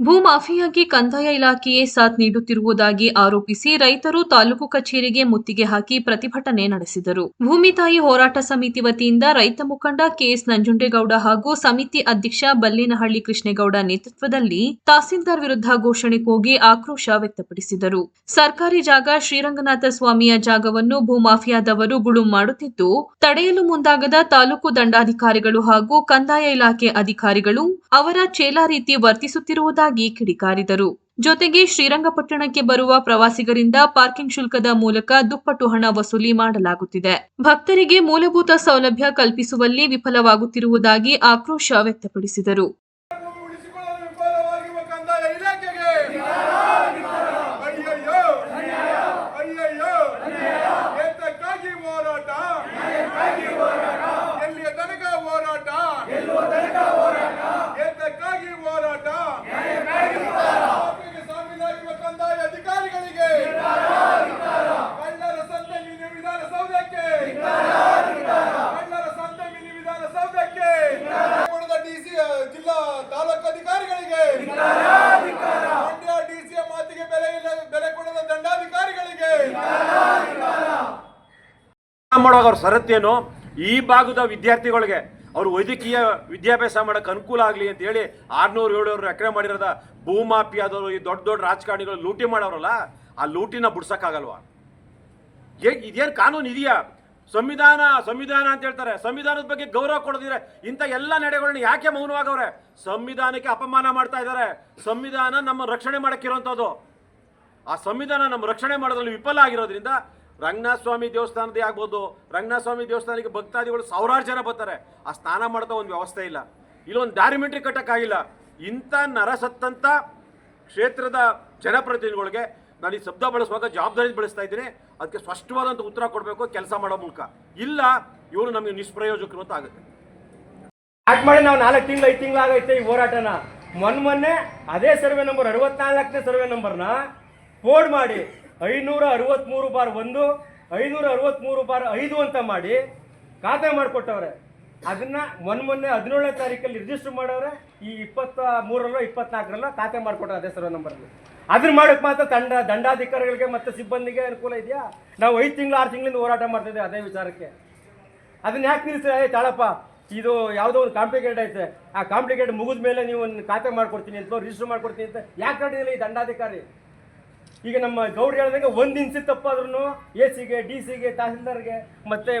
ಭೂಮಾಫಿಯಾಗಿ ಕಂದಾಯ ಇಲಾಖೆಯೇ ಸಾಥ್ ನೀಡುತ್ತಿರುವುದಾಗಿ ಆರೋಪಿಸಿ ರೈತರು ತಾಲೂಕು ಕಚೇರಿಗೆ ಮುತ್ತಿಗೆ ಹಾಕಿ ಪ್ರತಿಭಟನೆ ನಡೆಸಿದರು. ಭೂಮಿ ತಾಯಿ ಹೋರಾಟ ಸಮಿತಿ ವತಿಯಿಂದ ರೈತ ಮುಖಂಡ ಕೆಎಸ್ ನಂಜುಂಡೇಗೌಡ ಹಾಗೂ ಸಮಿತಿ ಅಧ್ಯಕ್ಷ ಬಲ್ಲಿನಹಳ್ಳಿ ಕೃಷ್ಣೇಗೌಡ ನೇತೃತ್ವದಲ್ಲಿ ತಹಸೀಲ್ದಾರ್ ವಿರುದ್ಧ ಘೋಷಣೆ ಕೂಗಿ ಆಕ್ರೋಶ ವ್ಯಕ್ತಪಡಿಸಿದರು. ಸರ್ಕಾರಿ ಜಾಗ ಶ್ರೀರಂಗನಾಥ ಸ್ವಾಮಿಯ ಜಾಗವನ್ನು ಭೂಮಾಫಿಯಾದವರು ಗುಳು ಮಾಡುತ್ತಿದ್ದು, ತಡೆಯಲು ಮುಂದಾಗದ ತಾಲೂಕು ದಂಡಾಧಿಕಾರಿಗಳು ಹಾಗೂ ಕಂದಾಯ ಇಲಾಖೆ ಅಧಿಕಾರಿಗಳು ಅವರ ಚೇಲಾ ರೀತಿ ವರ್ತಿಸುತ್ತಿರುವುದಾಗಿ ಕಿಡಿಕಾರಿದರು. ಜೊತೆಗೆ ಶ್ರೀರಂಗಪಟ್ಟಣಕ್ಕೆ ಬರುವ ಪ್ರವಾಸಿಗರಿಂದ ಪಾರ್ಕಿಂಗ್ ಶುಲ್ಕದ ಮೂಲಕ ದುಪ್ಪಟ್ಟು ಹಣ ವಸೂಲಿ ಮಾಡಲಾಗುತ್ತಿದೆ. ಭಕ್ತರಿಗೆ ಮೂಲಭೂತ ಸೌಲಭ್ಯ ಕಲ್ಪಿಸುವಲ್ಲಿ ವಿಫಲವಾಗುತ್ತಿರುವುದಾಗಿ ಆಕ್ರೋಶ ವ್ಯಕ್ತಪಡಿಸಿದರು. ಮಾಡುವಾಗ ಅವ್ರ ಸರತ್ತೇನು ಈ ಭಾಗದ ವಿದ್ಯಾರ್ಥಿಗಳಿಗೆ ಅವರು ವೈದ್ಯಕೀಯ ವಿದ್ಯಾಭ್ಯಾಸ ಮಾಡೋಕ್ಕೆ ಅನುಕೂಲ ಆಗಲಿ ಅಂತ ಹೇಳಿ ಆರ್ನೂರು, ಏಳ್ನೂರು ಎಕರೆ ಮಾಡಿರೋದ ಭೂಮಾಫಿಯಾದವರು, ಈ ದೊಡ್ಡ ದೊಡ್ಡ ರಾಜಕಾರಣಿಗಳು ಲೂಟಿ ಮಾಡೋರಲ್ಲ, ಆ ಲೂಟಿನ ಬಿಡ್ಸೋಕ್ಕಾಗಲ್ವಾ? ಏ, ಇದೇನು ಕಾನೂನು ಇದೆಯಾ? ಸಂವಿಧಾನ ಸಂವಿಧಾನ ಅಂತ ಹೇಳ್ತಾರೆ. ಸಂವಿಧಾನದ ಬಗ್ಗೆ ಗೌರವ ಕೊಡದಿದ್ರೆ ಇಂಥ ಎಲ್ಲ ನಡೆಗಳನ್ನ ಯಾಕೆ ಮೌನವಾಗವ್ರೆ? ಸಂವಿಧಾನಕ್ಕೆ ಅಪಮಾನ ಮಾಡ್ತಾ ಇದ್ದಾರೆ. ಸಂವಿಧಾನ ನಮ್ಮ ರಕ್ಷಣೆ ಮಾಡಕ್ಕಿರೋಂಥದ್ದು. ಆ ಸಂವಿಧಾನ ನಮ್ಮ ರಕ್ಷಣೆ ಮಾಡೋದ್ರಲ್ಲಿ ವಿಫಲ ಆಗಿರೋದ್ರಿಂದ ರಂಗನಾಥ ಸ್ವಾಮಿ ದೇವಸ್ಥಾನದೇ ಆಗ್ಬೋದು. ರಂಗನಾಥ ಸ್ವಾಮಿ ದೇವಸ್ಥಾನಕ್ಕೆ ಭಕ್ತಾದಿಗಳು ಸಾವಿರಾರು ಜನ ಬರ್ತಾರೆ. ಆ ಸ್ನಾನ ಮಾಡ್ತಾ ಒಂದು ವ್ಯವಸ್ಥೆ ಇಲ್ಲ. ಇಲ್ಲೊಂದು ಡಾರಿಮೆಂಟ್ರಿ ಕಟ್ಟೋಕ್ಕಾಗಿಲ್ಲ. ಇಂಥ ನರಸತ್ತಂಥ ಕ್ಷೇತ್ರದ ಜನಪ್ರತಿನಿಧಿಗಳಿಗೆ ನಾನು ಈ ಶಬ್ದ ಬಳಸುವಾಗ ಜವಾಬ್ದಾರಿ ಬಳಸ್ತಾ ಇದ್ದೀನಿ. ಅದಕ್ಕೆ ಸ್ಪಷ್ಟವಾದಂಥ ಉತ್ತರ ಕೊಡಬೇಕು, ಕೆಲಸ ಮಾಡೋ ಮೂಲಕ. ಇಲ್ಲ, ಇವರು ನಮಗೆ ನಿಷ್ಪ್ರಯೋಜಕರು ಅಂತ ಆಗುತ್ತೆ. ಯಾಕೆ ಮಾಡಿ ನಾವು ನಾಲ್ಕು ತಿಂಗಳು, ಐದು ತಿಂಗಳು ಆಗೈತೆ ಈ ಹೋರಾಟನ? ಮೊನ್ನೆ ಮೊನ್ನೆ ಅದೇ ಸರ್ವೆ ನಂಬರ್, ಅರವತ್ನಾಲ್ಕನೇ ಸರ್ವೆ ನಂಬರ್ನ ಫೋರ್ಡ್ ಮಾಡಿ. ಐನೂರ ಅರವತ್ತ್ಮೂರು ಬಾರ್ ಒಂದು ಐನೂರ ಅರವತ್ತ್ಮೂರು ಬಾರ್ ಐದು ಅಂತ ಮಾಡಿ ಖಾತೆ ಮಾಡಿಕೊಟ್ಟವ್ರೆ. ಅದನ್ನು ಮೊನ್ನೆ ಮೊನ್ನೆ ಹದಿನೇಳನೇ ತಾರೀಕಲ್ಲಿ ರಿಜಿಸ್ಟರ್ ಮಾಡೋರೆ ಈ ಇಪ್ಪತ್ತ ಮೂರರಲ್ಲೋ ಇಪ್ಪತ್ನಾಲ್ಕರಲ್ಲೋ ಖಾತೆ ಮಾಡಿಕೊಟ್ರೆ ಅದೇ ಸರ್ವೆ ನಂಬರ್ಗೆ ಅದನ್ನ ಮಾಡೋಕ್ಕೆ ಮಾತ್ರ ದಂಡ ದಂಡಾಧಿಕಾರಿಗಳಿಗೆ ಮತ್ತು ಸಿಬ್ಬಂದಿಗೆ ಅನುಕೂಲ ಇದೆಯಾ? ನಾವು ಐದು ತಿಂಗಳು, ಆರು ತಿಂಗಳಿಂದ ಹೋರಾಟ ಮಾಡ್ತಿದ್ದೆ ಅದೇ ವಿಚಾರಕ್ಕೆ. ಅದನ್ನ ಯಾಕೆ ನಿಲ್ಲಿಸ್ತೀರ ತಾಳಪ್ಪ, ಇದು ಯಾವುದೋ ಒಂದು ಕಾಂಪ್ಲಿಕೇಟ್ ಐತೆ. ಆ ಕಾಂಪ್ಲಿಕೇಟ್ ಮುಗಿದ ಮೇಲೆ ನೀವು ಒಂದು ಖಾತೆ ಮಾಡ್ಕೊಡ್ತೀನಿ ಅಂತ ರಿಜಿಸ್ಟರ್ ಮಾಡ್ಕೊಡ್ತೀನಿ ಅಂತ. ಯಾಕೆ ಈ ದಂಡಾಧಿಕಾರಿ? ಈಗ ನಮ್ಮ ಗೌರಿ ಹೇಳ್ದಂಗೆ ಒಂದು ಇಂಚು ತಪ್ಪಾದ್ರೂ ಎ ಸಿಗೆ ಡಿ ಸಿಗೆ ತಹಸೀಲ್ದಾರ್ಗೆ ಮತ್ತೆ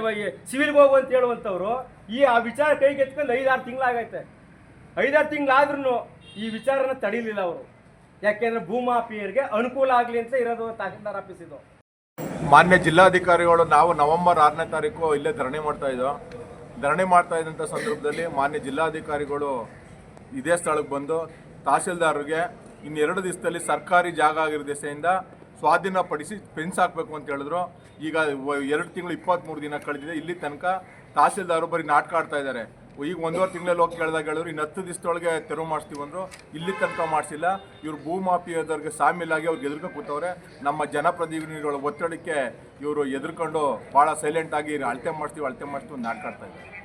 ಸಿವಿಲ್ಗೆ ಹೋಗು ಅಂತ ಹೇಳುವಂಥವ್ರು, ಈ ಆ ವಿಚಾರ ಕೈಗೆ ಎತ್ಕೊಂಡು ಐದಾರು ತಿಂಗಳಾಗೈತೆ. ಐದಾರು ತಿಂಗಳಾದ್ರೂ ಈ ವಿಚಾರನ ತಡೀಲಿಲ್ಲ ಅವರು. ಯಾಕೆಂದ್ರೆ ಭೂಮಾಪಿಯರಿಗೆ ಅನುಕೂಲ ಆಗಲಿ ಅಂತ ಇರೋದು ತಹಸೀಲ್ದಾರ್ ಆಫೀಸ್ ಇದು. ಮಾನ್ಯ ಜಿಲ್ಲಾಧಿಕಾರಿಗಳು ನಾವು ನವೆಂಬರ್ ಆರನೇ ತಾರೀಕು ಇಲ್ಲೇ ಧರಣಿ ಮಾಡ್ತಾ ಇದ್ದೋ, ಧರಣಿ ಮಾಡ್ತಾ ಇದ್ದಂಥ ಸಂದರ್ಭದಲ್ಲಿ ಮಾನ್ಯ ಜಿಲ್ಲಾಧಿಕಾರಿಗಳು ಇದೇ ಸ್ಥಳಕ್ಕೆ ಬಂದು ತಹಸೀಲ್ದಾರ್ಗೆ ಇನ್ನೆರಡು ದಿವಸದಲ್ಲಿ ಸರ್ಕಾರಿ ಜಾಗ ಆಗಿರೋ ದಿಸೆಯಿಂದ ಸ್ವಾಧೀನಪಡಿಸಿ ಫೆನ್ಸ್ ಹಾಕಬೇಕು ಅಂತ ಹೇಳಿದ್ರು. ಈಗ ಎರಡು ತಿಂಗಳು ಇಪ್ಪತ್ತ್ಮೂರು ದಿನ ಕಳೆದಿದೆ. ಇಲ್ಲಿ ತನಕ ತಹಸೀಲ್ದಾರು ಬರೀ ನಾಟಕ ಆಡ್ತಾ ಇದ್ದಾರೆ. ಈಗ ಒಂದೂವರೆ ತಿಂಗಳಲ್ಲಿ ಹೋಗಿ ಕೇಳಿದಾಗ ಹೇಳಿದ್ರು, ಇನ್ನು ಹತ್ತು ದಿವಸದೊಳಗೆ ತೆರವು ಮಾಡಿಸ್ತೀವಿ ಅಂದರು. ಇಲ್ಲಿ ತನಕ ಮಾಡಿಸಿಲ್ಲ. ಇವರು ಭೂಮಾಫಿಯಾದವ್ರಿಗೆ ಸಾಮೀಲಾಗಿ ಅವ್ರಿಗೆ ಎದುರ್ಕ ಕೂತವ್ರೆ. ನಮ್ಮ ಜನಪ್ರತಿನಿಧಿಗಳ ಒತ್ತಡಕ್ಕೆ ಇವರು ಎದುರ್ಕೊಂಡು ಭಾಳ ಸೈಲೆಂಟಾಗಿ ಅಳತೆ ಮಾಡ್ತೀವಿ ಅಳತೆ ಮಾಡ್ತೀವಿ ನಾಟಕ ಆಡ್ತಾ ಇದ್ದಾರೆ.